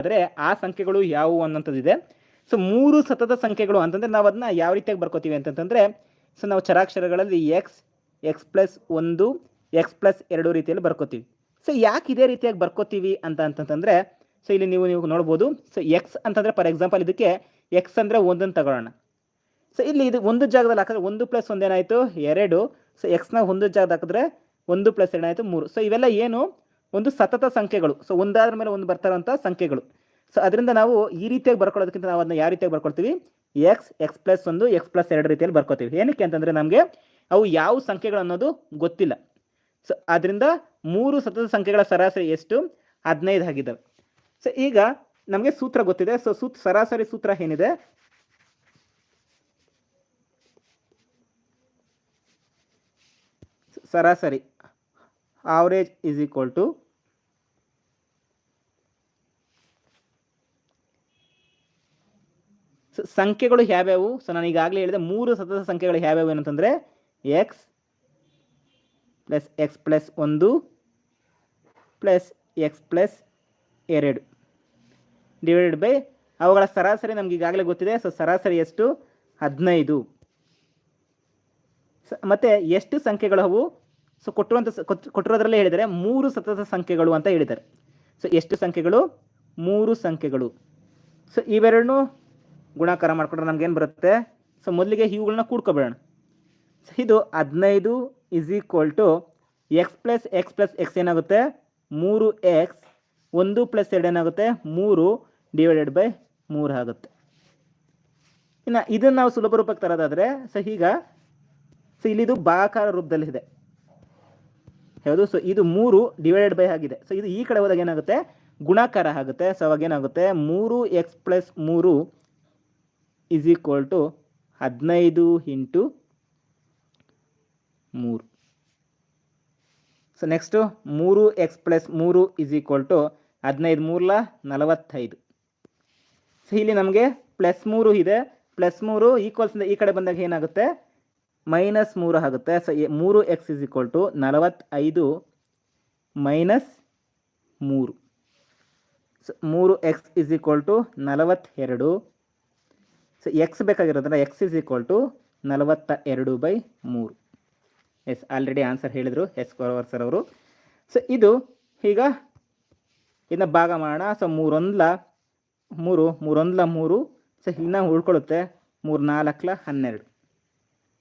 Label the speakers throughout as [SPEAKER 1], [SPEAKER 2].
[SPEAKER 1] ಆದರೆ ಆ ಸಂಖ್ಯೆಗಳು ಯಾವುವು ಅನ್ನೋಂಥದ್ದಿದೆ. ಸೊ ಮೂರು ಸತತ ಸಂಖ್ಯೆಗಳು ಅಂತಂದರೆ ನಾವು ಅದನ್ನ ಯಾವ ರೀತಿಯಾಗಿ ಬರ್ಕೋತೀವಿ ಅಂತಂತಂದರೆ ಸೊ ನಾವು ಚರಾಕ್ಷರಗಳಲ್ಲಿ ಎಕ್ಸ್ ಎಕ್ಸ್ ಪ್ಲಸ್ ಒಂದು ಎಕ್ಸ್ ಪ್ಲಸ್ ಎರಡು ರೀತಿಯಲ್ಲಿ ಬರ್ಕೋತೀವಿ. ಸೊ ಯಾಕೆ ಇದೇ ರೀತಿಯಾಗಿ ಬರ್ಕೋತೀವಿ ಅಂತ ಅಂತಂತಂದರೆ ಸೊ ಇಲ್ಲಿ ನೀವು ನೀವು ನೋಡ್ಬೋದು. ಸೊ ಎಕ್ಸ್ ಅಂತಂದರೆ ಫಾರ್ ಎಕ್ಸಾಂಪಲ್ ಇದಕ್ಕೆ ಎಕ್ಸ್ ಅಂದರೆ ಒಂದನ್ನು ತಗೊಳ್ಳೋಣ. ಸೊ ಇಲ್ಲಿ ಇದು ಒಂದು ಜಾಗದಲ್ಲಿ ಹಾಕಿದ್ರೆ ಒಂದು ಪ್ಲಸ್ ಒಂದೇನಾಯಿತು? ಎರಡು. ಸೊ ಎಕ್ಸ್ನ ಒಂದು ಜಾಗದ ಹಾಕಿದ್ರೆ ಒಂದು ಪ್ಲಸ್ ಏನಾಯಿತು ಮೂರು. ಸೊ ಇವೆಲ್ಲ ಏನು? ಒಂದು ಸತತ ಸಂಖ್ಯೆಗಳು. ಸೊ ಒಂದಾದ್ರ ಮೇಲೆ ಒಂದು ಬರ್ತಾರಂಥ ಸಂಖ್ಯೆಗಳು. ಸೊ ಅದರಿಂದ ನಾವು ಈ ರೀತಿಯಾಗಿ ಬರ್ಕೊಳ್ಳೋದಕ್ಕಿಂತ ನಾವು ಅದನ್ನ ಯಾವ ರೀತಿಯಾಗಿ ಬರ್ಕೊಳ್ತೀವಿ? ಎಕ್ಸ್ ಎಕ್ಸ್ ಪ್ಲಸ್ ಒಂದು ಎಕ್ಸ್ ಪ್ಲಸ್ ಎರಡು ರೀತಿಯಲ್ಲಿ ಬರ್ಕೋತೀವಿ ಏನಕ್ಕೆ ಅಂತಂದರೆ ನಮಗೆ ಅವು ಯಾವ ಸಂಖ್ಯೆಗಳು ಅನ್ನೋದು ಗೊತ್ತಿಲ್ಲ. ಸೊ ಅದರಿಂದ ಮೂರು ಸತತ ಸಂಖ್ಯೆಗಳ ಸರಾಸರಿ ಎಷ್ಟು? ಹದಿನೈದು ಆಗಿದ್ದಾವೆ. ಸೊ ಈಗ ನಮಗೆ ಸೂತ್ರ ಗೊತ್ತಿದೆ. ಸೊ ಸೂತ್, ಸರಾಸರಿ ಸೂತ್ರ ಏನಿದೆ? ಸರಾಸರಿ. ಆವರೇಜ್ ಈಸ್ ಈಕ್ವಲ್ ಟು ಸಂಖ್ಯೆಗಳು ಯಾವ್ಯಾವು ಸೊ, ನಾನು ಈಗಾಗಲೇ ಹೇಳಿದೆ ಮೂರು ಸತತ ಸಂಖ್ಯೆಗಳು ಯಾವ್ಯಾವು ಏನಂತಂದರೆ ಎಕ್ಸ್ ಪ್ಲಸ್ ಎಕ್ಸ್ ಪ್ಲಸ್ ಒಂದು ಪ್ಲಸ್ ಎಕ್ಸ್ ಪ್ಲಸ್ ಎರಡು ಡಿವೈಡೆಡ್ ಬೈ ಅವುಗಳ ಸರಾಸರಿ ನಮ್ಗೆ ಈಗಾಗಲೇ ಗೊತ್ತಿದೆ. ಸೊ, ಸರಾಸರಿ ಎಷ್ಟು? ಹದಿನೈದು. ಸ- ಮತ್ತೆ ಎಷ್ಟು ಸಂಖ್ಯೆಗಳು ಅವು? ಸೊ ಕೊಟ್ಟಿರುವಂಥ ಕೊಟ್ಟಿರೋದ್ರಲ್ಲೇ ಹೇಳಿದರೆ ಮೂರು ಸತತ ಸಂಖ್ಯೆಗಳು ಅಂತ ಹೇಳಿದ್ದಾರೆ. ಸೊ ಎಷ್ಟು ಸಂಖ್ಯೆಗಳು? ಮೂರು ಸಂಖ್ಯೆಗಳು. ಸೊ ಇವೆರಡನ್ನೂ ಗುಣಾಕಾರ ಮಾಡಿಕೊಂಡ್ರೆ ನಮ್ಗೇನು ಬರುತ್ತೆ? ಸೊ ಮೊದಲಿಗೆ ಇವುಗಳನ್ನ ಕೂಡ್ಕೊಬೇಡೋಣ. ಸೊ ಇದು ಹದಿನೈದು is equal to x plus x plus x ಏನಾಗುತ್ತೆ? ಮೂರು ಎಕ್ಸ್ ಒಂದು ಪ್ಲಸ್ ಎರಡು ಏನಾಗುತ್ತೆ? ಮೂರು ಡಿವೈಡೆಡ್ ಬೈ ಮೂರು ಆಗುತ್ತೆ. ಇನ್ನು ಇದನ್ನು ನಾವು ಸುಲಭ ರೂಪಕ್ಕೆ ತರೋದಾದರೆ ಸೊ ಈಗ ಸೊ ಇಲ್ಲಿದು ಭಾಗಾಕಾರ ರೂಪದಲ್ಲಿದೆ. ಯಾವುದು ಸೊ ಇದು ಮೂರು ಡಿವೈಡೆಡ್ ಬೈ ಆಗಿದೆ. ಸೊ ಇದು ಈ ಕಡೆ ಹೋದಾಗ ಏನಾಗುತ್ತೆ? ಗುಣಾಕಾರ ಆಗುತ್ತೆ. ಸೊ ಅವಾಗ ಏನಾಗುತ್ತೆ? ಮೂರು ಎಕ್ಸ್ ಪ್ಲಸ್ ಮೂರು ಇಸ್ ಈಕ್ವಲ್ ಟು ಹದಿನೈದು ಇಂಟು ಮೂರು. ಸೊ ನೆಕ್ಸ್ಟು ಮೂರು ಎಕ್ಸ್ ಪ್ಲಸ್ ಮೂರು ಇಸ್ ಈಕ್ವಲ್ ಟು ಹದಿನೈದು ಮೂರಲ ನಲವತ್ತೈದು. ಸೊ ಇಲ್ಲಿ ನಮಗೆ ಪ್ಲಸ್ ಮೂರು ಇದೆ. ಪ್ಲಸ್ ಮೂರು ಈಕ್ವಲ್ಸಿಂದ ಈ ಕಡೆ ಬಂದಾಗ ಏನಾಗುತ್ತೆ? ಮೈನಸ್ ಮೂರು ಆಗುತ್ತೆ. ಸೊ ಮೂರು ಎಕ್ಸ್ ಇಸ್ ಈಕ್ವಲ್ ಟು ನಲವತ್ತೈದು ಮೈನಸ್ ಮೂರು. ಸೊ ಮೂರು ಎಕ್ಸ್ ಇಸ್ ಈಕ್ವಲ್ ಟು ನಲವತ್ತೆರಡು. ಸೊ ಎಕ್ಸ್ ಬೇಕಾಗಿರೋದ್ರಿಂದ ಎಕ್ಸ್ ಇಸ್ ಈಕ್ವಲ್ ಟು ನಲವತ್ತ ಎರಡು ಬೈ ಮೂರು. ಎಸ್ ಆಲ್ರೆಡಿ ಆನ್ಸರ್ ಹೇಳಿದರು ಎಸ್ ಕೋರವರ್ ಸರ್ ಅವರು. ಸೊ ಇದು ಈಗ ಇನ್ನು ಭಾಗ ಮಾಡೋಣ. ಸೊ ಮೂರೊಂದ್ಲ ಮೂರು ಮೂರೊಂದ್ಲ ಮೂರು. ಸೊ ಇನ್ನು ಉಳ್ಕೊಳ್ಳುತ್ತೆ ಮೂರು ನಾಲ್ಕಲ ಹನ್ನೆರಡು.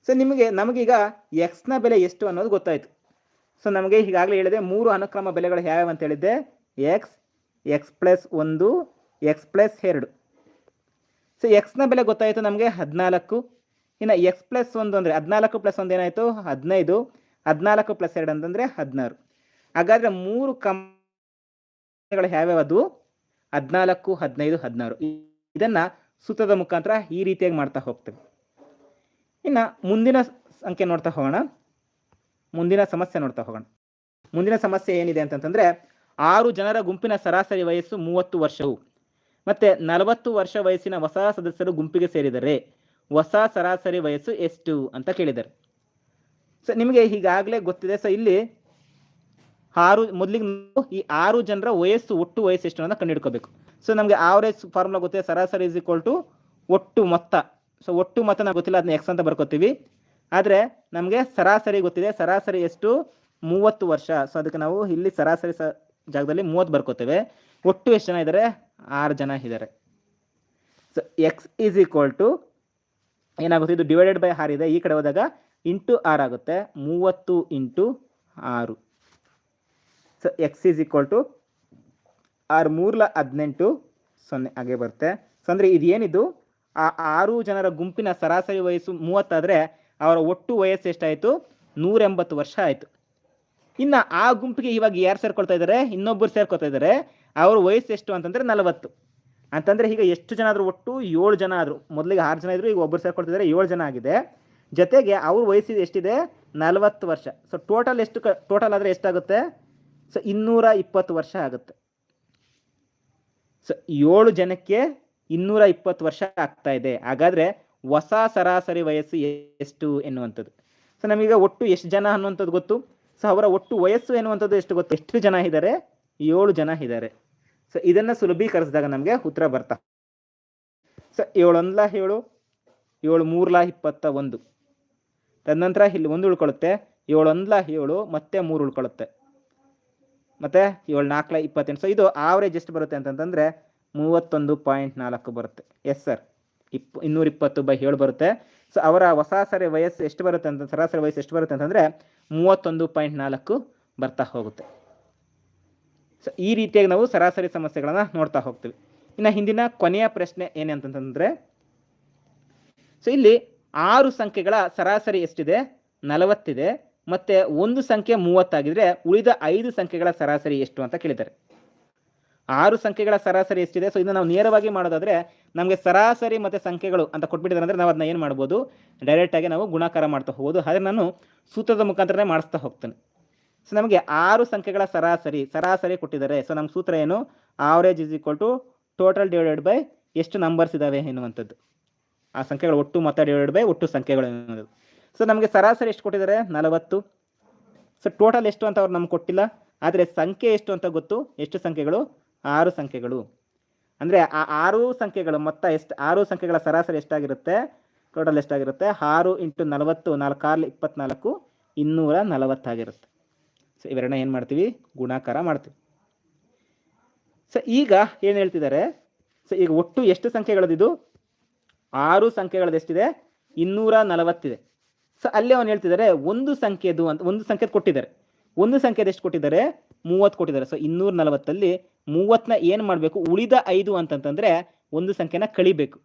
[SPEAKER 1] ಸೊ ನಿಮಗೆ, ನಮಗೀಗ ಎಕ್ಸ್ನ ಬೆಲೆ ಎಷ್ಟು ಅನ್ನೋದು ಗೊತ್ತಾಯಿತು. ಸೊ ನಮಗೆ ಈಗಾಗಲೇ ಹೇಳಿದೆ ಮೂರು ಅನುಕ್ರಮ ಬೆಲೆಗಳು ಯಾವ್ಯಾವ ಅಂತ ಹೇಳಿದ್ದೆ. ಎಕ್ಸ್ ಎಕ್ಸ್ ಪ್ಲಸ್ ಒಂದು ಎಕ್ಸ್ ಪ್ಲಸ್ ಎರಡು. ಸೊ ಎಕ್ಸ್ನ ಬೆಲೆ ಗೊತ್ತಾಯಿತು ನಮಗೆ ಹದಿನಾಲ್ಕು. ಇನ್ನು ಎಕ್ಸ್ ಪ್ಲಸ್ ಒಂದು ಅಂದರೆ ಹದಿನಾಲ್ಕು ಪ್ಲಸ್ ಒಂದು ಏನಾಯಿತು? ಹದಿನೈದು. ಹದಿನಾಲ್ಕು ಪ್ಲಸ್ ಎರಡು ಅಂತಂದರೆ ಹದಿನಾರು. ಹಾಗಾದರೆ ಮೂರು ಕಂಪ್ಗಳು ಯಾವ್ಯಾವ ಅದು? ಹದಿನಾಲ್ಕು, ಹದಿನೈದು, ಹದಿನಾರು. ಇದನ್ನು ಸೂತ್ರದ ಮುಖಾಂತರ ಈ ರೀತಿಯಾಗಿ ಮಾಡ್ತಾ ಹೋಗ್ತೇವೆ. ಇನ್ನು ಮುಂದಿನ ಸಂಖ್ಯೆ ನೋಡ್ತಾ ಹೋಗೋಣ. ಮುಂದಿನ ಸಮಸ್ಯೆ ನೋಡ್ತಾ ಹೋಗೋಣ. ಮುಂದಿನ ಸಮಸ್ಯೆ ಏನಿದೆ ಅಂತಂತಂದರೆ, ಆರು ಜನರ ಗುಂಪಿನ ಸರಾಸರಿ ವಯಸ್ಸು ಮೂವತ್ತು ವರ್ಷವು. ಮತ್ತೆ ನಲವತ್ತು ವರ್ಷ ವಯಸ್ಸಿನ ಹೊಸ ಸದಸ್ಯರು ಗುಂಪಿಗೆ ಸೇರಿದರೆ, ಹೊಸ ಸರಾಸರಿ ವಯಸ್ಸು ಎಷ್ಟು ಅಂತ ಕೇಳಿದ್ದಾರೆ. ಸೊ ನಿಮಗೆ ಈಗಾಗಲೇ ಗೊತ್ತಿದೆ. ಸೊ ಇಲ್ಲಿ ಆರು, ಮೊದಲಿಗೆ ಈ ಆರು ಜನರ ವಯಸ್ಸು ಒಟ್ಟು ವಯಸ್ಸು ಎಷ್ಟು ಅಂತ ಕಂಡುಹಿಡ್ಕೋಬೇಕು. ಸೊ ನಮಗೆ ಆವರೇಜ್ ಫಾರ್ಮುಲಾ ಗೊತ್ತಿದೆ. ಸರಾಸರಿ ಇಸ್ ಈಕ್ವಲ್ ಟು ಒಟ್ಟು ಮೊತ್ತ. ಸೊ ಒಟ್ಟು ಮೊತ್ತ ನಮ್ಗೆ ಗೊತ್ತಿಲ್ಲ ಅದನ್ನ ಎಕ್ಸ್ ಅಂತ ಬರ್ಕೋತೀವಿ. ಆದರೆ ನಮಗೆ ಸರಾಸರಿ ಗೊತ್ತಿದೆ. ಸರಾಸರಿ ಎಷ್ಟು? ಮೂವತ್ತು ವರ್ಷ. ಸೊ ಅದಕ್ಕೆ ನಾವು ಇಲ್ಲಿ ಸರಾಸರಿ ಸ ಜಾಗದಲ್ಲಿ ಮೂವತ್ತು ಬರ್ಕೋತೇವೆ. ಒಟ್ಟು ಎಷ್ಟು ಜನ ಇದ್ದಾರೆ ಆರು ಜನ ಇದ್ದಾರೆ so x is equal to ಏನಾಗುತ್ತೆ? ಇದು ಡಿವೈಡೆಡ್ ಬೈ ಆರ್ ಇದೆ. ಈ ಕಡೆ ಹೋದಾಗ ಇಂಟು ಆರ್ ಆಗುತ್ತೆ. ಮೂವತ್ತು ಇಂಟು ಆರು. So x is equal to ಆರು ಮೂರ್ಲ ಹದಿನೆಂಟು ಸೊನ್ನೆ ಹಾಗೆ ಬರುತ್ತೆ. ಸೊ ಅಂದರೆ ಇದೇನಿದು? ಆ ಆರು ಜನರ ಗುಂಪಿನ ಸರಾಸರಿ ವಯಸ್ಸು ಮೂವತ್ತಾದರೆ ಅವರ ಒಟ್ಟು ವಯಸ್ಸು ಎಷ್ಟಾಯಿತು? ನೂರ ಎಂಬತ್ತು ವರ್ಷ ಆಯಿತು. ಇನ್ನು ಆ ಗುಂಪಿಗೆ ಇವಾಗ ಯಾರು ಸೇರ್ಕೊಳ್ತಾ ಇದ್ದಾರೆ ಇನ್ನೊಬ್ಬರು ಸೇರ್ಕೊಳ್ತಾ ಇದ್ದಾರೆ ಅವ್ರ ವಯಸ್ಸು ಎಷ್ಟು ಅಂತಂದರೆ ನಲವತ್ತು. ಅಂತಂದರೆ ಈಗ ಎಷ್ಟು ಜನ ಆದರೂ ಒಟ್ಟು ಏಳು ಜನ ಆದರು. ಮೊದಲಿಗೆ ಆರು ಜನ ಇದ್ರು, ಈಗ ಒಬ್ಬರು ಸೇರ್ಕೊಳ್ತಿದ್ದಾರೆ ಏಳು ಜನ ಆಗಿದೆ. ಜೊತೆಗೆ ಅವ್ರ ವಯಸ್ಸು ಎಷ್ಟಿದೆ? ನಲವತ್ತು ವರ್ಷ. ಸೊ ಟೋಟಲ್ ಎಷ್ಟು ಟೋಟಲ್ ಆದರೆ ಎಷ್ಟಾಗುತ್ತೆ? ಸೊ ಇನ್ನೂರ ಇಪ್ಪತ್ತು ವರ್ಷ ಆಗುತ್ತೆ. ಸೊ ಏಳು ಜನಕ್ಕೆ ಇನ್ನೂರ ಇಪ್ಪತ್ತು ವರ್ಷ ಆಗ್ತಾ ಇದೆ. ಹಾಗಾದರೆ ಹೊಸ ಸರಾಸರಿ ವಯಸ್ಸು ಎಷ್ಟು ಎನ್ನುವಂಥದ್ದು? ಸೊ ನಮಗೀಗ ಒಟ್ಟು ಎಷ್ಟು ಜನ ಅನ್ನುವಂಥದ್ದು ಗೊತ್ತು. ಸೊ ಅವರ ಒಟ್ಟು ವಯಸ್ಸು ಎನ್ನುವಂಥದ್ದು ಎಷ್ಟು ಗೊತ್ತು? ಎಷ್ಟು ಜನ ಇದ್ದಾರೆ? ಏಳು ಜನ ಇದ್ದಾರೆ. ಸೊ ಇದನ್ನು ಸುಲಭೀಕರಿಸಿದಾಗ ನಮಗೆ ಉತ್ತರ ಬರ್ತಾ. ಸೊ ಏಳೊಂದ್ಲ ಏಳು? ಏಳು ಮೂರ್ಲ ಇಪ್ಪತ್ತ ಒಂದು. ತದನಂತರ ಇಲ್ಲಿ ಒಂದು ಉಳ್ಕೊಳ್ಳುತ್ತೆ. ಏಳೊಂದ್ಲ ಏಳು, ಮತ್ತೆ ಮೂರು ಉಳ್ಕೊಳ್ಳುತ್ತೆ. ಮತ್ತೆ ಏಳು ನಾಲ್ಕಲ ಇಪ್ಪತ್ತೆಂಟು. ಸೊ ಇದು ಆವರೇಜ್ ಎಷ್ಟು ಬರುತ್ತೆ ಅಂತಂತಂದರೆ ಮೂವತ್ತೊಂದು ಪಾಯಿಂಟ್ ನಾಲ್ಕು ಬರುತ್ತೆ. ಎಸ್ ಸರ್ ಇಪ್ ಇನ್ನೂರ ಇಪ್ಪತ್ತು ಬೈ ಏಳು ಬರುತ್ತೆ. ಸೊ ಅವರ ಹೊಸ ಸರಿ ವಯಸ್ಸು ಎಷ್ಟು ಬರುತ್ತೆ ಅಂತ ಸರಾಸರಿ ವಯಸ್ಸು ಎಷ್ಟು ಬರುತ್ತೆ ಅಂತಂದರೆ ಮೂವತ್ತೊಂದು ಪಾಯಿಂಟ್ ನಾಲ್ಕು ಬರ್ತಾ ಹೋಗುತ್ತೆ. ಸೊ ಈ ರೀತಿಯಾಗಿ ನಾವು ಸರಾಸರಿ ಸಮಸ್ಯೆಗಳನ್ನು ನೋಡ್ತಾ ಹೋಗ್ತೀವಿ. ಇನ್ನು ಹಿಂದಿನ ಕೊನೆಯ ಪ್ರಶ್ನೆ ಏನಂತಂತಂದರೆ ಸೊ ಇಲ್ಲಿ ಆರು ಸಂಖ್ಯೆಗಳ ಸರಾಸರಿ ಎಷ್ಟಿದೆ? ನಲವತ್ತಿದೆ. ಮತ್ತು ಒಂದು ಸಂಖ್ಯೆ ಮೂವತ್ತಾಗಿದ್ರೆ ಉಳಿದ ಐದು ಸಂಖ್ಯೆಗಳ ಸರಾಸರಿ ಎಷ್ಟು ಅಂತ ಕೇಳಿದ್ದಾರೆ. ಆರು ಸಂಖ್ಯೆಗಳ ಸರಾಸರಿ ಎಷ್ಟಿದೆ? ಸೊ ಇದನ್ನ ನಾವು ನೇರವಾಗಿ ಮಾಡೋದಾದ್ರೆ, ನಮಗೆ ಸರಾಸರಿ ಮತ್ತು ಸಂಖ್ಯೆಗಳು ಅಂತ ಕೊಟ್ಬಿಟ್ಟಿದ್ದಾರೆ ಅಂದರೆ ನಾವು ಅದನ್ನ ಏನು ಮಾಡ್ಬೋದು? ಡೈರೆಕ್ಟಾಗಿ ನಾವು ಗುಣಾಕಾರ ಮಾಡ್ತಾ ಹೋಗ್ಬೋದು. ಆದರೆ ನಾನು ಸೂತ್ರದ ಮುಖಾಂತರನೇ ಮಾಡಿಸ್ತಾ ಹೋಗ್ತೇನೆ. ಸೊ ನಮಗೆ ಆರು ಸಂಖ್ಯೆಗಳ ಸರಾಸರಿ ಸರಾಸರಿ ಕೊಟ್ಟಿದ್ದಾರೆ. ಸೊ ನಮ್ಮ ಸೂತ್ರ ಏನು? Average is equal to total divided by ಎಷ್ಟು ನಂಬರ್ಸ್ ಇದ್ದಾವೆ ಎನ್ನುವಂಥದ್ದು. ಆ ಸಂಖ್ಯೆಗಳು ಒಟ್ಟು ಮೊತ್ತ ಡಿವೈಡೆಡ್ ಬೈ ಒಟ್ಟು ಸಂಖ್ಯೆಗಳು ಎನ್ನುವಂಥದ್ದು. ಸೊ ನಮಗೆ ಸರಾಸರಿ ಎಷ್ಟು ಕೊಟ್ಟಿದ್ದಾರೆ? ನಲವತ್ತು. ಸೊ ಟೋಟಲ್ ಎಷ್ಟು ಅಂತ ಅವ್ರು ನಮ್ಗೆ ಕೊಟ್ಟಿಲ್ಲ. ಆದರೆ ಸಂಖ್ಯೆ ಎಷ್ಟು ಅಂತ ಗೊತ್ತು? ಎಷ್ಟು ಸಂಖ್ಯೆಗಳು? ಆರು ಸಂಖ್ಯೆಗಳು. ಅಂದರೆ ಆ ಆರು ಸಂಖ್ಯೆಗಳು ಮೊತ್ತ ಎಷ್ಟು, ಆರು ಸಂಖ್ಯೆಗಳ ಸರಾಸರಿ ಎಷ್ಟಾಗಿರುತ್ತೆ? ಟೋಟಲ್ ಎಷ್ಟಾಗಿರುತ್ತೆ? ಆರು ಇಂಟು ನಲವತ್ತು, ನಾಲ್ಕಾರ್ಲಿ ಇಪ್ಪತ್ನಾಲ್ಕು, ಇನ್ನೂರ ನಲವತ್ತಾಗಿರುತ್ತೆ. ಸೊ ಇವೆರಡನ್ನ ಏನು ಮಾಡ್ತೀವಿ? ಗುಣಾಕಾರ ಮಾಡ್ತೀವಿ. ಸೊ ಈಗ ಏನು ಹೇಳ್ತಿದ್ದಾರೆ? ಸೊ ಈಗ ಒಟ್ಟು ಎಷ್ಟು ಸಂಖ್ಯೆಗಳದಿದು? ಆರು ಸಂಖ್ಯೆಗಳದ್ದು ಎಷ್ಟಿದೆ? ಇನ್ನೂರ ನಲವತ್ತಿದೆ. ಸೊ ಅಲ್ಲಿ ಅವನು ಹೇಳ್ತಿದ್ದಾರೆ, ಒಂದು ಸಂಖ್ಯೆದು ಅಂತ, ಒಂದು ಸಂಖ್ಯೆ ಕೊಟ್ಟಿದ್ದಾರೆ. ಒಂದು ಸಂಖ್ಯೆದು ಎಷ್ಟು ಕೊಟ್ಟಿದ್ದಾರೆ? ಮೂವತ್ತು ಕೊಟ್ಟಿದ್ದಾರೆ. ಸೊ ಇನ್ನೂರ ನಲವತ್ತಲ್ಲಿ ಮೂವತ್ತನ್ನ ಏನು ಮಾಡಬೇಕು? ಉಳಿದ ಐದು ಅಂತಂತಂದರೆ ಒಂದು ಸಂಖ್ಯೆನ ಕಳಿಬೇಕು.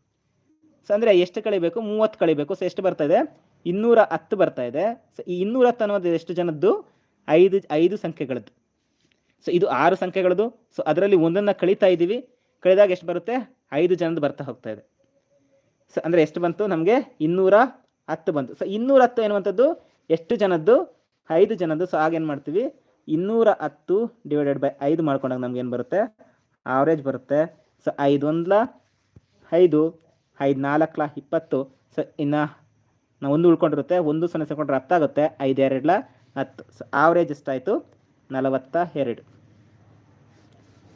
[SPEAKER 1] ಸೊ ಅಂದರೆ ಎಷ್ಟು ಕಳಿಬೇಕು? ಮೂವತ್ತು ಕಳಿಬೇಕು. ಸೊ ಎಷ್ಟು ಬರ್ತಾ ಇದೆ? ಇನ್ನೂರ ಹತ್ತು ಬರ್ತಾ ಇದೆ. ಸೊ ಈ ಇನ್ನೂರ ಹತ್ತು ಅನ್ನೋದು ಎಷ್ಟು ಜನದ್ದು? ಐದು ಐದು ಸಂಖ್ಯೆಗಳದ್ದು. ಸೊ ಇದು ಆರು ಸಂಖ್ಯೆಗಳದ್ದು. ಸೊ ಅದರಲ್ಲಿ ಒಂದನ್ನು ಕಳೀತಾ ಇದ್ದೀವಿ. ಕಳೆದಾಗ ಎಷ್ಟು ಬರುತ್ತೆ? ಐದು ಜನದ್ದು ಬರ್ತಾ ಹೋಗ್ತಾ ಇದೆ. ಸೊ ಅಂದರೆ ಎಷ್ಟು ಬಂತು? ನಮಗೆ ಇನ್ನೂರ ಹತ್ತು ಬಂತು. ಸೊ ಇನ್ನೂರ ಹತ್ತು ಎನ್ನುವಂಥದ್ದು ಎಷ್ಟು ಜನದ್ದು? ಐದು ಜನದ್ದು. ಸೊ ಆಗೇನು ಮಾಡ್ತೀವಿ? ಇನ್ನೂರ ಹತ್ತು ಡಿವೈಡೆಡ್ ಬೈ ಐದು ಮಾಡ್ಕೊಂಡಾಗ ನಮ್ಗೆ ಏನು ಬರುತ್ತೆ? ಆವ್ರೇಜ್ ಬರುತ್ತೆ. ಸೊ ಐದು ಒಂದ್ಲ ಐದು ಐದು ನಾಲ್ಕಲ ಇಪ್ಪತ್ತು. ಸೊ ಇನ್ನು ನಾವು ಒಂದು ಉಳ್ಕೊಂಡಿರುತ್ತೆ, ಒಂದು ಸೊನ್ನೆ ಸೆಕೊಂಡ್ರೆ ಹತ್ತಾಗುತ್ತೆ ಐದು ಎರಡ್ಲ ಹತ್ತು. ಸೊ ಆವ್ರೇಜ್ ಎಷ್ಟಾಯಿತು? ನಲವತ್ತ ಎರಡು.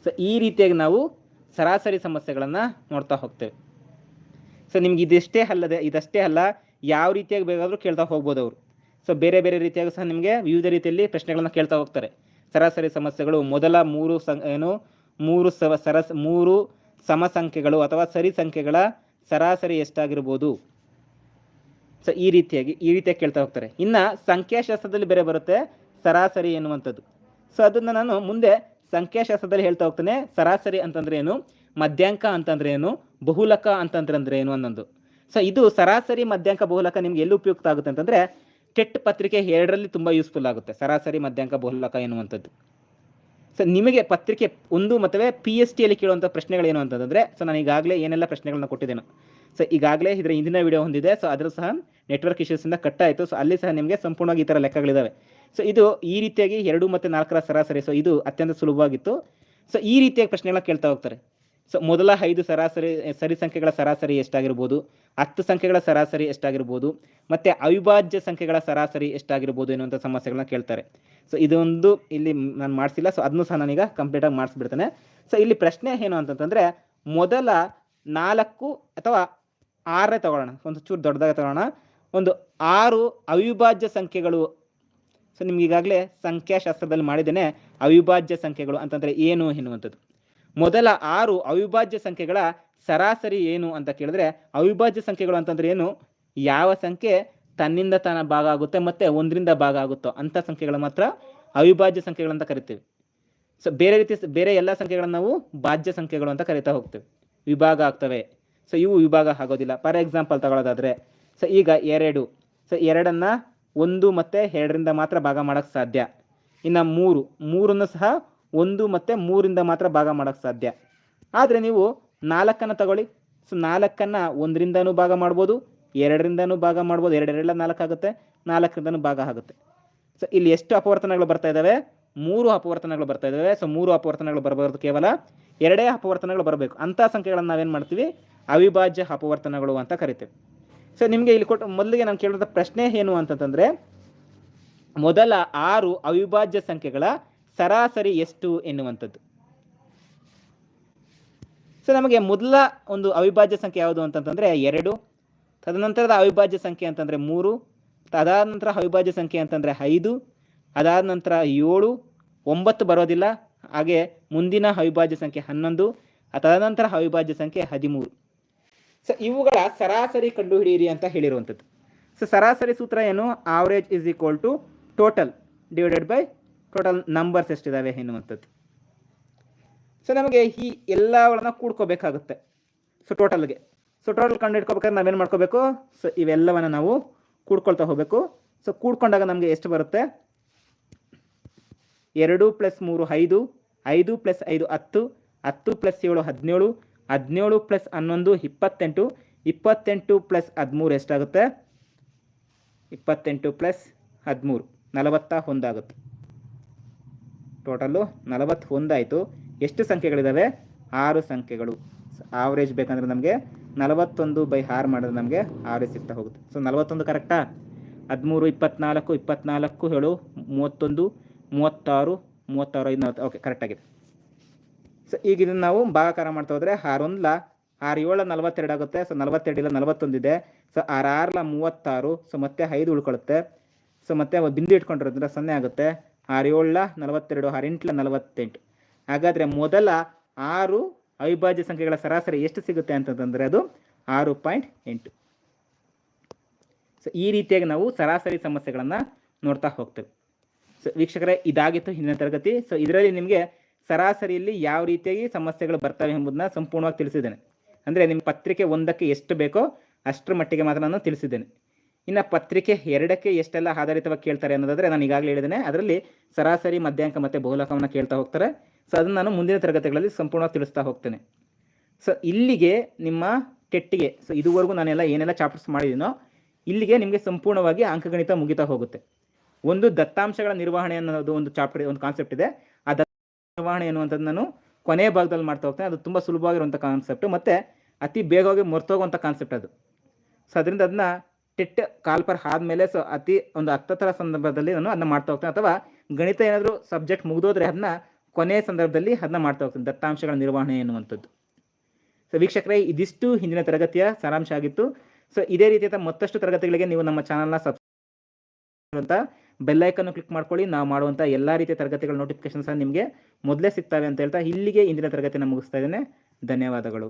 [SPEAKER 1] ಸೊ ಈ ರೀತಿಯಾಗಿ ನಾವು ಸರಾಸರಿ ಸಮಸ್ಯೆಗಳನ್ನು ನೋಡ್ತಾ ಹೋಗ್ತೇವೆ. ಸೊ ನಿಮ್ಗೆ ಇದಿಷ್ಟೇ ಅಲ್ಲದೆ, ಇದಷ್ಟೇ ಅಲ್ಲ, ಯಾವ ರೀತಿಯಾಗಿ ಬೇಕಾದರೂ ಕೇಳ್ತಾ ಹೋಗ್ಬೋದು ಅವರು. ಸೊ ಬೇರೆ ಬೇರೆ ರೀತಿಯಾಗಿ ಸಹ ನಿಮಗೆ ವಿವಿಧ ರೀತಿಯಲ್ಲಿ ಪ್ರಶ್ನೆಗಳನ್ನು ಕೇಳ್ತಾ ಹೋಗ್ತಾರೆ. ಸರಾಸರಿ ಸಮಸ್ಯೆಗಳು ಮೊದಲ ಮೂರು ಸಂ, ಏನು, ಮೂರು ಸವ, ಸರಸ್, ಮೂರು ಸಮ ಸಂಖ್ಯೆಗಳು ಅಥವಾ ಸರಿ ಸಂಖ್ಯೆಗಳ ಸರಾಸರಿ ಎಷ್ಟಾಗಿರ್ಬೋದು? ಸೊ ಈ ರೀತಿಯಾಗಿ ಈ ರೀತಿಯಾಗಿ ಕೇಳ್ತಾ ಹೋಗ್ತಾರೆ. ಇನ್ನು ಸಂಖ್ಯಾಶಾಸ್ತ್ರದಲ್ಲಿ ಬೇರೆ ಬರುತ್ತೆ ಸರಾಸರಿ ಎನ್ನುವಂಥದ್ದು. ಸೊ ಅದನ್ನು ನಾನು ಮುಂದೆ ಸಂಖ್ಯಾಶಾಸ್ತ್ರದಲ್ಲಿ ಹೇಳ್ತಾ ಹೋಗ್ತೇನೆ. ಸರಾಸರಿ ಅಂತಂದ್ರೆ ಏನು? ಮಧ್ಯಾಂಕ ಅಂತಂದ್ರೆ ಏನು? ಬಹುಲಕ ಅಂತಂದ್ರೆ ಅಂದ್ರೆ ಏನು ಅನ್ನೋದು. ಸೊ ಇದು ಸರಾಸರಿ, ಮಧ್ಯಾಂಕ, ಬಹುಲಕ ನಿಮ್ಗೆ ಎಲ್ಲಿ ಉಪಯುಕ್ತ ಆಗುತ್ತೆ ಅಂತಂದ್ರೆ ಟೆಟ್ ಪತ್ರಿಕೆ ಎರಡರಲ್ಲಿ ತುಂಬ ಯೂಸ್ಫುಲ್ ಆಗುತ್ತೆ. ಸರಾಸರಿ ಮಧ್ಯಾಂಕ ಬಹುಲಕ ಎನ್ನುವಂಥದ್ದು. ಸೊ ನಿಮಗೆ ಪತ್ರಿಕೆ ಒಂದು ಮತ್ತು ಪಿ ಎಸ್ ಟಿಯಲ್ಲಿ ಕೇಳುವಂಥ ಪ್ರಶ್ನೆಗಳೇನು ಅಂತಂದರೆ ಸೊ ನಾನು ಈಗಾಗಲೇ ಏನೆಲ್ಲ ಪ್ರಶ್ನೆಗಳನ್ನ ಕೊಟ್ಟಿದ್ದೇನೆ. ಸೊ ಈಗಾಗಲೇ ಇದರ ಹಿಂದಿನ ವಿಡಿಯೋ ಹೊಂದಿದೆ. ಸೊ ಅದರ ಸಹ ನೆಟ್ವರ್ಕ್ ಇಶ್ಯೂಸಿಂದ ಕಟ್ ಆಯಿತು. ಸೊ ಅಲ್ಲಿ ಸಹ ನಿಮಗೆ ಸಂಪೂರ್ಣವಾಗಿ ಈ ಥರ ಲೆಕ್ಕಗಳಿದ್ದಾವೆ ಸೊ ಇದು ಈ ರೀತಿಯಾಗಿ ಎರಡು ಮತ್ತು ನಾಲ್ಕರ ಸರಾಸರಿ. ಸೊ ಇದು ಅತ್ಯಂತ ಸುಲಭವಾಗಿತ್ತು. ಸೊ ಈ ರೀತಿಯಾಗಿ ಪ್ರಶ್ನೆಗಳನ್ನ ಕೇಳ್ತಾ ಹೋಗ್ತಾರೆ. ಮೊದಲ ಐದು ಸರಾಸರಿ, ಸರಿ ಸಂಖ್ಯೆಗಳ ಸರಾಸರಿ ಎಷ್ಟಾಗಿರ್ಬೋದು, ಹತ್ತು ಸಂಖ್ಯೆಗಳ ಸರಾಸರಿ ಎಷ್ಟಾಗಿರ್ಬೋದು, ಮತ್ತು ಅವಿಭಾಜ್ಯ ಸಂಖ್ಯೆಗಳ ಸರಾಸರಿ ಎಷ್ಟಾಗಿರ್ಬೋದು ಎನ್ನುವಂಥ ಸಮಸ್ಯೆಗಳನ್ನ ಕೇಳ್ತಾರೆ. ಸೊ, ಇದೊಂದು ಇಲ್ಲಿ ನಾನು ಮಾಡಿಸಿಲ್ಲ, ಸೊ ಅದನ್ನು ಸಹ ನಾನೀಗ ಕಂಪ್ಲೀಟಾಗಿ ಮಾಡಿಸ್ಬಿಡ್ತೇನೆ. ಸೊ, ಇಲ್ಲಿ ಪ್ರಶ್ನೆ ಏನು ಅಂತಂತಂದರೆ, ಮೊದಲ ನಾಲ್ಕು ಅಥವಾ ಆರೇ ತಗೊಳ್ಳೋಣ, ಒಂದು ಚೂರು ದೊಡ್ಡದಾಗಿ ತಗೊಳ್ಳೋಣ. ಒಂದು ಆರು ಅವಿಭಾಜ್ಯ ಸಂಖ್ಯೆಗಳು, ಸೊ, ನಿಮ್ಗೆ ಈಗಾಗಲೇ ಸಂಖ್ಯಾಶಾಸ್ತ್ರದಲ್ಲಿ ಮಾಡಿದ್ದೇನೆ, ಅವಿಭಾಜ್ಯ ಸಂಖ್ಯೆಗಳು ಅಂತಂದರೆ ಏನು ಎನ್ನುವಂಥದ್ದು? ಮೊದಲ ಆರು ಅವಿಭಾಜ್ಯ ಸಂಖ್ಯೆಗಳ ಸರಾಸರಿ ಏನು ಅಂತ ಕೇಳಿದ್ರೆ ಅವಿಭಾಜ್ಯ ಸಂಖ್ಯೆಗಳು ಅಂತಂದ್ರೆ ಏನು? ಯಾವ ಸಂಖ್ಯೆ? ತನ್ನಿಂದ ತಾನ ಭಾಗ ಆಗುತ್ತೆ ಮತ್ತೆ ಒಂದರಿಂದ ಭಾಗ ಆಗುತ್ತೋ ಅಂತ ಸಂಖ್ಯೆಗಳು ಮಾತ್ರ ಅವಿಭಾಜ್ಯ ಸಂಖ್ಯೆಗಳಂತ ಕರಿತೀವಿ. ಸೊ ಬೇರೆ ರೀತಿ ಬೇರೆ ಎಲ್ಲ ಸಂಖ್ಯೆಗಳನ್ನು ನಾವು ಭಾಜ್ಯ ಸಂಖ್ಯೆಗಳು ಅಂತ ಕರಿತಾ ಹೋಗ್ತೇವೆ. ವಿಭಾಗ ಆಗ್ತವೆ. ಸೊ ಇವು ವಿಭಾಗ ಆಗೋದಿಲ್ಲ. ಫಾರ್ ಎಕ್ಸಾಂಪಲ್ ತಗೊಳ್ಳೋದಾದ್ರೆ ಸೊ ಈಗ ಎರಡು. ಸೊ ಎರಡನ್ನು ಒಂದು ಮತ್ತು ಎರಡರಿಂದ ಮಾತ್ರ ಭಾಗ ಮಾಡೋಕ್ಕೆ ಸಾಧ್ಯ. ಇನ್ನು ಮೂರು. ಮೂರನ್ನು ಸಹ ಒಂದು ಮತ್ತು ಮೂರಿಂದ ಮಾತ್ರ ಭಾಗ ಮಾಡೋಕ್ಕೆ ಸಾಧ್ಯ. ಆದರೆ ನೀವು ನಾಲ್ಕನ್ನು ತಗೊಳ್ಳಿ. ಸೊ ನಾಲ್ಕನ್ನು ಒಂದರಿಂದನೂ ಭಾಗ ಮಾಡ್ಬೋದು, ಎರಡರಿಂದನೂ ಭಾಗ ಮಾಡ್ಬೋದು ಎರಡೆರಡಲ್ಲ ನಾಲ್ಕು ಆಗುತ್ತೆ, ನಾಲ್ಕರಿಂದನೂ ಭಾಗ ಆಗುತ್ತೆ. ಸೊ ಇಲ್ಲಿ ಎಷ್ಟು ಅಪವರ್ತನಗಳು ಬರ್ತಾ ಇದ್ದಾವೆ? ಮೂರು ಅಪವರ್ತನಗಳು ಬರ್ತಾ ಇದ್ದಾವೆ. ಸೊ ಮೂರು ಅಪವರ್ತನಗಳು ಬರಬಾರ್ದು ಕೇವಲ. ಎರಡೇ ಅಪವರ್ತನಗಳು ಬರಬೇಕು. ಅಂಥ ಸಂಖ್ಯೆಗಳನ್ನು ನಾವೇನು ಮಾಡ್ತೀವಿ? ಅವಿಭಾಜ್ಯ ಅಪವರ್ತನಗಳು ಅಂತ ಕರಿತೇವೆ. ಸೊ ನಿಮಗೆ ಇಲ್ಲಿ ಕೊಟ್ಟು ಮೊದಲಿಗೆ ನಾನು ಕೇಳಿದ ಪ್ರಶ್ನೆ ಏನು ಅಂತಂತಂದರೆ, ಮೊದಲ ಆರು ಅವಿಭಾಜ್ಯ ಸಂಖ್ಯೆಗಳ ಸರಾಸರಿ ಎಷ್ಟು ಎನ್ನುವಂಥದ್ದು? ಸೊ ನಮಗೆ ಮೊದಲ ಒಂದು ಅವಿಭಾಜ್ಯ ಸಂಖ್ಯೆ ಯಾವುದು ಅಂತಂತಂದರೆ ಎರಡು, ತದನಂತರದ ಅವಿಭಾಜ್ಯ ಸಂಖ್ಯೆ ಅಂತಂದರೆ ಮೂರು ಅದಾದ ನಂತರ ಅವಿಭಾಜ್ಯ ಸಂಖ್ಯೆ ಅಂತಂದರೆ ಐದು ಅದಾದ ನಂತರ ಏಳು, ಒಂಬತ್ತು ಬರೋದಿಲ್ಲ. ಹಾಗೆ ಮುಂದಿನ ಅವಿಭಾಜ್ಯ ಸಂಖ್ಯೆ ಹನ್ನೊಂದು, ತದನಂತರ ಅವಿಭಾಜ್ಯ ಸಂಖ್ಯೆ ಹದಿಮೂರು. ಸೊ ಇವುಗಳ ಸರಾಸರಿ ಕಂಡುಹಿಡಿಯಿರಿ ಅಂತ ಹೇಳಿರುವಂಥದ್ದು. ಸೊ ಸರಾಸರಿ ಸೂತ್ರ ಏನು? Average is equal to total divided by total numbers ಎಷ್ಟಿದ್ದಾವೆ ಎನ್ನುವಂಥದ್ದು ಸೊ ನಮಗೆ ಈ ಎಲ್ಲವನ್ನ ಕೂಡ್ಕೋಬೇಕಾಗುತ್ತೆ. ಸೊ ಟೋಟಲ್ಗೆ ಸೊ ಟೋಟಲ್ ಕಂಡು ಹಿಡ್ಕೋಬೇಕಾದ್ರೆ ನಾವೇನು ಮಾಡ್ಕೋಬೇಕು? ಸೊ ಇವೆಲ್ಲವನ್ನು ನಾವು ಕೂಡ್ಕೊಳ್ತಾ ಹೋಗಬೇಕು. ಸೊ ಕೂಡ್ಕೊಂಡಾಗ ನಮಗೆ ಎಷ್ಟು ಬರುತ್ತೆ? ಎರಡು ಪ್ಲಸ್ ಮೂರು ಐದು ಐದು ಪ್ಲಸ್ ಐದು ಹತ್ತು ಹತ್ತು ಪ್ಲಸ್ ಏಳು ಹದಿನೇಳು ಹದಿನೇಳು ಪ್ಲಸ್ ಹನ್ನೊಂದು ಇಪ್ಪತ್ತೆಂಟು ಇಪ್ಪತ್ತೆಂಟು ಪ್ಲಸ್ ಹದಿಮೂರು ಎಷ್ಟಾಗುತ್ತೆ? ಇಪ್ಪತ್ತೆಂಟು ಪ್ಲಸ್ ಹದಿಮೂರು, ನಲವತ್ತ ಒಂದಾಗುತ್ತೆ. ಟೋಟಲ್ಲು ನಲವತ್ತು ಒಂದಾಯಿತು ಎಷ್ಟು ಸಂಖ್ಯೆಗಳಿದ್ದಾವೆ ಆರು ಸಂಖ್ಯೆಗಳು. ಆವ್ರೇಜ್ ಬೇಕಂದ್ರೆ ನಮಗೆ ನಲವತ್ತೊಂದು ಬೈ ಆರು ಮಾಡಿದ್ರೆ ನಮಗೆ ಆವ್ರೇಜ್ ಸಿಗ್ತಾ ಹೋಗುತ್ತೆ. ಸೊ ನಲವತ್ತೊಂದು ಕರೆಕ್ಟಾ ಹದಿಮೂರು, ಇಪ್ಪತ್ನಾಲ್ಕು ಇಪ್ಪತ್ನಾಲ್ಕು ಹೇಳು ಮೂವತ್ತೊಂದು, ಮೂವತ್ತಾರು ಮೂವತ್ತಾರು, ಐದು, ನಲವತ್ತು. ಓಕೆ ಕರೆಕ್ಟಾಗಿದೆ ಸೊ ಈಗ ಇದನ್ನು ನಾವು ಭಾಗಾಕಾರ ಮಾಡ್ತಾ ಹೋದರೆ ಆರೊಂದ್ಲ ಆರು ಏಳು ನಲವತ್ತೆರಡು ಆಗುತ್ತೆ. ಸೊ ನಲವತ್ತೆರಡಿಲ್ಲ ನಲವತ್ತೊಂದಿದೆ ಸೊ ಆರು ಆರಲ್ಲ ಮೂವತ್ತಾರು. ಸೊ ಮತ್ತೆ ಐದು ಉಳ್ಕೊಳ್ಳುತ್ತೆ ಸೊ ಮತ್ತೆ ಬಿಂದು ಇಟ್ಕೊಂಡಿರೋದ್ರಿಂದ ಸೊನ್ನೆ ಆಗುತ್ತೆ. ಆರು ಏಳ ನಲವತ್ತೆರಡು ಆರೆಂಟ್ಲ ನಲವತ್ತೆಂಟು. ಹಾಗಾದರೆ ಮೊದಲ ಆರು ಅವಿಭಾಜ್ಯ ಸಂಖ್ಯೆಗಳ ಸರಾಸರಿ ಎಷ್ಟು ಸಿಗುತ್ತೆ ಅಂತಂದ್ರೆ ಅದು ಆರು ಪಾಯಿಂಟ್ ಎಂಟು. ಸೊ ಈ ರೀತಿಯಾಗಿ ನಾವು ಸರಾಸರಿ ಸಮಸ್ಯೆಗಳನ್ನು ನೋಡ್ತಾ ಹೋಗ್ತೇವೆ. ಸೊ ವೀಕ್ಷಕರೇ, ಇದಾಗಿತ್ತು ಹಿಂದಿನ ತರಗತಿ. ಸೊ ಇದರಲ್ಲಿ ನಿಮಗೆ ಸರಾಸರಿಯಲ್ಲಿ ಯಾವ ರೀತಿಯಾಗಿ ಸಮಸ್ಯೆಗಳು ಬರ್ತವೆ ಎಂಬುದನ್ನ ಸಂಪೂರ್ಣವಾಗಿ ತಿಳಿಸಿದ್ದೇನೆ. ಅಂದರೆ ನಿಮ್ಮ ಪತ್ರಿಕೆ ಒಂದಕ್ಕೆ ಎಷ್ಟು ಬೇಕೋ ಅಷ್ಟರ ಮಟ್ಟಿಗೆ ಮಾತ್ರ ನಾನು ತಿಳಿಸಿದ್ದೇನೆ. ಇನ್ನು ಪತ್ರಿಕೆ ಎರಡಕ್ಕೆ ಎಷ್ಟೆಲ್ಲ ಆಧಾರಿತವಾಗಿ ಕೇಳ್ತಾರೆ ಅನ್ನೋದಾದರೆ ನಾನು ಈಗಾಗಲೇ ಹೇಳಿದ್ದೇನೆ. ಅದರಲ್ಲಿ ಸರಾಸರಿ, ಮಧ್ಯಾಂಕ ಮತ್ತು ಬಹುಲಕವನ್ನು ಕೇಳ್ತಾ ಹೋಗ್ತಾರೆ. ಸೊ ಅದನ್ನು ನಾನು ಮುಂದಿನ ತರಗತಿಗಳಲ್ಲಿ ಸಂಪೂರ್ಣವಾಗಿ ತಿಳಿಸ್ತಾ ಹೋಗ್ತೇನೆ. ಸೊ ಇಲ್ಲಿಗೆ ನಿಮ್ಮ ಟೆಟ್ಟಿಗೆ ಸೊ ಇದುವರೆಗೂ ನಾನೆಲ್ಲ ಏನೆಲ್ಲ ಚಾಪ್ಟರ್ಸ್ ಮಾಡಿದ್ದೀನೋ ಇಲ್ಲಿಗೆ ನಿಮಗೆ ಸಂಪೂರ್ಣವಾಗಿ ಅಂಕಗಣಿತ ಮುಗಿತಾ ಹೋಗುತ್ತೆ. ಒಂದು ದತ್ತಾಂಶಗಳ ನಿರ್ವಹಣೆ ಅನ್ನೋದು ಒಂದು ಚಾಪ್ಟರ್ ಒಂದು ಕಾನ್ಸೆಪ್ಟ್ ಇದೆ. ಆ ದತ್ತ ನಿರ್ವಹಣೆ ಅನ್ನುವಂಥದ್ದು ನಾನು ಕೊನೆಯ ಭಾಗದಲ್ಲಿ ಮಾಡ್ತಾ ಹೋಗ್ತೇನೆ. ಅದು ತುಂಬ ಸುಲಭವಾಗಿರುವಂಥ ಕಾನ್ಸೆಪ್ಟ್ ಮತ್ತು ಅತಿ ಬೇಗವಾಗಿ ಮರ್ತೋಗುವಂಥ ಕಾನ್ಸೆಪ್ಟ್ ಅದು. ಸೊ ಅದರಿಂದ ಅದನ್ನ ಟೆಟ್ ಕಾಲ್ಪರ್ ಆದಮೇಲೆ ಸೊ ಅತಿ ಒಂದು ಹತ್ತತ್ತರ ಸಂದರ್ಭದಲ್ಲಿ ನಾನು ಅದನ್ನ ಮಾಡ್ತಾ ಹೋಗ್ತೇನೆ. ಅಥವಾ ಗಣಿತ ಏನಾದರೂ ಸಬ್ಜೆಕ್ಟ್ ಮುಗಿದೋದ್ರೆ ಅದನ್ನ ಕೊನೆಯ ಸಂದರ್ಭದಲ್ಲಿ ಅದನ್ನ ಮಾಡ್ತಾ ಹೋಗ್ತೇನೆ. ದತ್ತಾಂಶಗಳ ನಿರ್ವಹಣೆ ಎನ್ನುವಂಥದ್ದು. ಸೊ ವೀಕ್ಷಕರೇ, ಇದಿಷ್ಟು ಹಿಂದಿನ ತರಗತಿಯ ಸಾರಾಂಶ ಆಗಿತ್ತು. ಸೊ ಇದೇ ರೀತಿಯಾದ ಮತ್ತಷ್ಟು ತರಗತಿಗಳಿಗೆ ನೀವು ನಮ್ಮ ಚಾನಲ್ನ ಸಬ್ಸ್ಕ್ರೈಬ್ ಅಂತ ಬೆಲ್ಲೈಕನ್ನು ಕ್ಲಿಕ್ ಮಾಡ್ಕೊಳ್ಳಿ. ನಾವು ಮಾಡುವಂಥ ಎಲ್ಲ ರೀತಿಯ ತರಗತಿಗಳ ನೋಟಿಫಿಕೇಶನ್ಸ್ ನಿಮಗೆ ಮೊದಲೇ ಸಿಗ್ತವೆ ಅಂತ ಹೇಳ್ತಾ ಇಲ್ಲಿಗೆ ಇಂದಿನ ತರಗತಿಯನ್ನು ಮುಗಿಸ್ತಾ ಇದ್ದೇನೆ. ಧನ್ಯವಾದಗಳು.